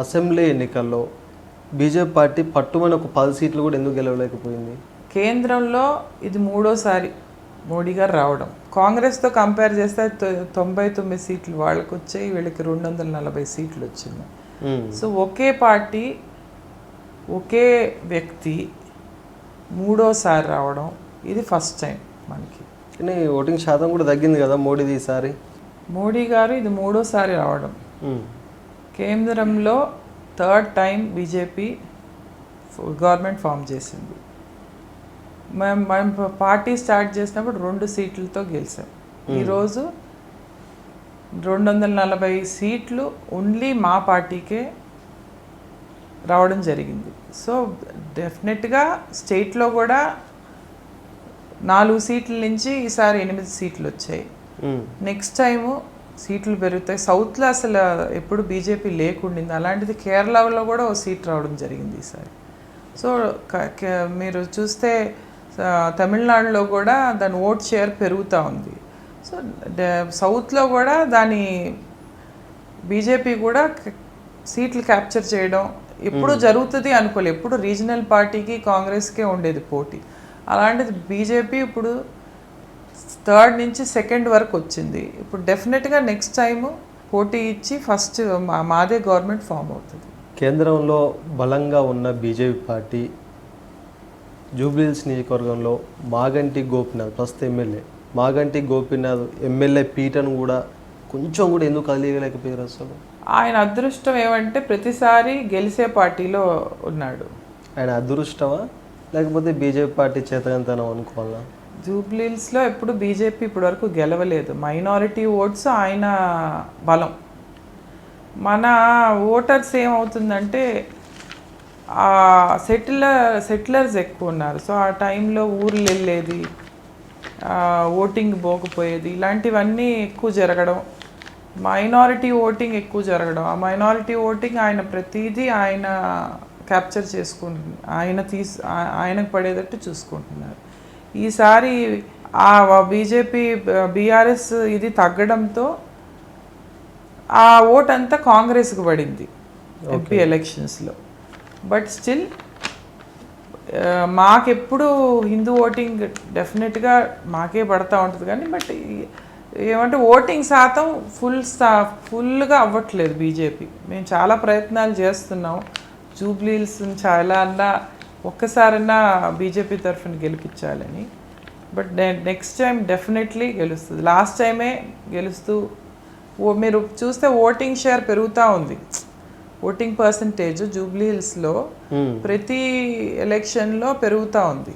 Assembly ఎన్నికల్లో BJP party పట్టుమని ఒక పది సీట్లు కూడా ఎందుకు గెలవలేకపోయింది? కేంద్రంలో ఇది మూడోసారి మోడీ గారు రావడం. కాంగ్రెస్తో కంపేర్ చేస్తే తొంభై తొమ్మిది సీట్లు వాళ్ళకి వచ్చాయి వీళ్ళకి రెండు వందల నలభై సీట్లు వచ్చింది. సో ఒకే పార్టీ ఒకే వ్యక్తి మూడోసారి రావడం ఇది ఫస్ట్ టైం మనకి. కానీ ఓటింగ్ శాతం కూడా తగ్గింది కదా మోడీది ఈసారి? మోడీ గారు ఇది మూడోసారి రావడం. కేంద్రంలో third time BJP government form చేసింది. మేము మేము పార్టీ స్టార్ట్ చేసినప్పుడు రెండు సీట్లతో గెలిచాం. ఈరోజు రెండు వందల నలభై సీట్లు ఓన్లీ మా పార్టీకే రావడం జరిగింది. సో డెఫినెట్గా స్టేట్లో కూడా నాలుగు సీట్ల నుంచి ఈసారి ఎనిమిది సీట్లు వచ్చాయి. నెక్స్ట్ టైము సీట్లు పెరుగుతాయి. సౌత్లో అసలు ఎప్పుడు బీజేపీ లేకుండింది. అలాంటిది కేరళలో కూడా ఓ సీట్ రావడం జరిగింది ఈసారి. సో మీరు చూస్తే తమిళనాడులో కూడా దాని ఓట్ షేర్ పెరుగుతూ ఉంది. సో సౌత్లో కూడా దాని బీజేపీ కూడా సీట్లు క్యాప్చర్ చేయడం ఎప్పుడు జరుగుతుంది అనుకోలేదు ఎప్పుడు రీజనల్ పార్టీకి కాంగ్రెస్కే ఉండేది పోటీ. అలాంటిది బీజేపీ ఇప్పుడు థర్డ్ నుంచి సెకండ్ వరకు వచ్చింది. ఇప్పుడు డెఫినెట్గా నెక్స్ట్ టైం పోటీ ఇచ్చి ఫస్ట్ మా మాదే గవర్నమెంట్ ఫామ్ అవుతుంది. కేంద్రంలో బలంగా ఉన్న బీజేపీ పార్టీ జూబ్లీహిల్స్ నియోజకవర్గంలో మాగంటి గోపినాథ్ ప్రస్తుత ఎమ్మెల్యే. మాగంటి గోపినాథ్ ఎమ్మెల్యే పీటను కూడా కొంచెం కూడా ఎందుకు కలియలేకపోయారు అసలు? ఆయన అదృష్టం ఏమంటే ప్రతిసారి గెలిచే పార్టీలో ఉన్నాడు. ఆయన అదృష్టమా? లేకపోతే బీజేపీ పార్టీ చేతకంతనం అనుకోవాలా? జూబ్లీల్స్లో ఎప్పుడు బీజేపీ ఇప్పటివరకు గెలవలేదు. మైనారిటీ ఓట్స్ ఆయన బలం. మన ఓటర్స్ ఏమవుతుందంటే సెటిలర్ సెటిలర్స్ ఎక్కువ ఉన్నారు. సో ఆ టైంలో ఊర్లు వెళ్ళేది ఓటింగ్ పోకపోయేది ఇలాంటివన్నీ ఎక్కువ జరగడం మైనారిటీ ఓటింగ్ ఎక్కువ జరగడం ఆ మైనారిటీ ఓటింగ్ ఆయన ప్రతిదీ ఆయన క్యాప్చర్ చేసుకుంటు ఆయన తీసు ఆయనకు పడేటట్టు చూసుకుంటున్నారు. ఈసారి ఆ బీజేపీ బీఆర్ఎస్ ఇది తగ్గడంతో ఆ ఓట్ అంతా కాంగ్రెస్కి పడింది ఎంపీ ఎలక్షన్స్లో. బట్ స్టిల్ మాకెప్పుడు హిందూ ఓటింగ్ డెఫినెట్గా మాకే పడతా ఉంటుంది కానీ బట్ ఏమంటే ఓటింగ్ శాతం ఫుల్ సా ఫుల్గా అవ్వట్లేదు బీజేపీ. మేము చాలా ప్రయత్నాలు చేస్తున్నాం. జూబ్లీల్స్ చాలా అన్నా ఒక్కసారన్నా బీజేపీ తరఫున గెలిపించాలని. బట్ నెక్స్ట్ టైం డెఫినెట్లీ గెలుస్తుంది. లాస్ట్ టైమే గెలుస్తూ ఓ మీరు చూస్తే ఓటింగ్ షేర్ పెరుగుతూ ఉంది. ఓటింగ్ పర్సంటేజ్ జూబ్లీ హిల్స్లో. ప్రతి ఎలక్షన్లో పెరుగుతూ ఉంది.